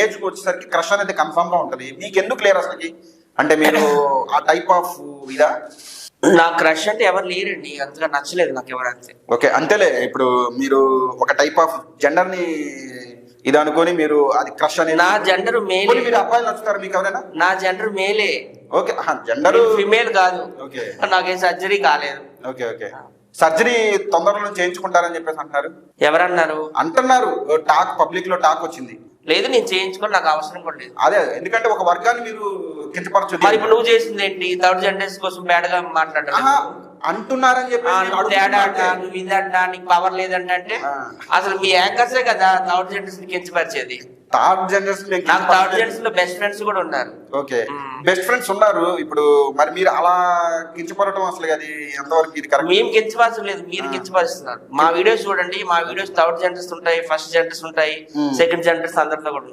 Age వచ్చేసరికి crush అనేది కన్ఫర్మ్గా ఉంటది. మీకు ఎందుకు లేరు అసలుకి? అంటే మీరు ఆ టైప్ ఆఫ్ ఇదా? నా క్రష్ అంటే ఎవరు లేరండి. అంతగా నచ్చలేదు నాకు ఎవరు అంతే. ఓకే అంతేలే. ఇప్పుడు మీరు ఒక టైప్ ఆఫ్ జెండర్ని ఇది అనుకొని మీరు అది క్రష్ అనేది నా జెండర్ మేలే. మీరు అబ్బాయిలు నచ్చుతారు మీకు ఎవరైనా? నా జెండర్ మేలే. ఓకే జెండర్ ఫిమేల్ కాదు. ఓకే. నాకేం సర్జరీ కాలేదు. Okay okay. సర్జరీ తొందరలో చేయించుకుంటారని చెప్పేసి అంటారు ఎవరన్నారు? అంటున్నారు. టాక్ పబ్లిక్లో టాక్ వచ్చింది. లేదు నేను చేయించుకొని నాకు అవసరం కూడా లేదు. అదే ఎందుకంటే ఒక వర్గాన్ని మీరు కించపరచు మరి ఇప్పుడు నువ్వు చేసింది ఏంటి? థర్డ్ జనరేషన్ కోసం బేడగా మాట్లాడలేదు ఆహా, అంటున్నారని చెప్పి తేడా అంట. నువ్వు ఇదంట నీకు పవర్ లేదంట. అసలు మీ యాంకర్సే కదా థర్డ్ జనరేషన్ కించపరిచేది. థర్డ్ జనరేషన్ థర్డ్ జనరేషన్లో బెస్ట్ ఫ్రెండ్స్ కూడా ఉన్నారు. ఓకే. బెస్ట్ ఫ్రెండ్స్ ఉన్నారు. ఇప్పుడు మరి మీరు అలా కించపడటం అసలు అది ఎంతవరకు ఇది కరెక్ట్? మేము కించపరచడం లేదు. మీరు కించపరుస్తున్నారు మా వీడియోస్ చూడండి. మా వీడియోస్ థర్డ్ జనరేషన్ ఉంటాయి ఫస్ట్ జనరేషన్ ఉంటాయి Hmm. సెకండ్ జనరేషన్ అందరితో కూడా.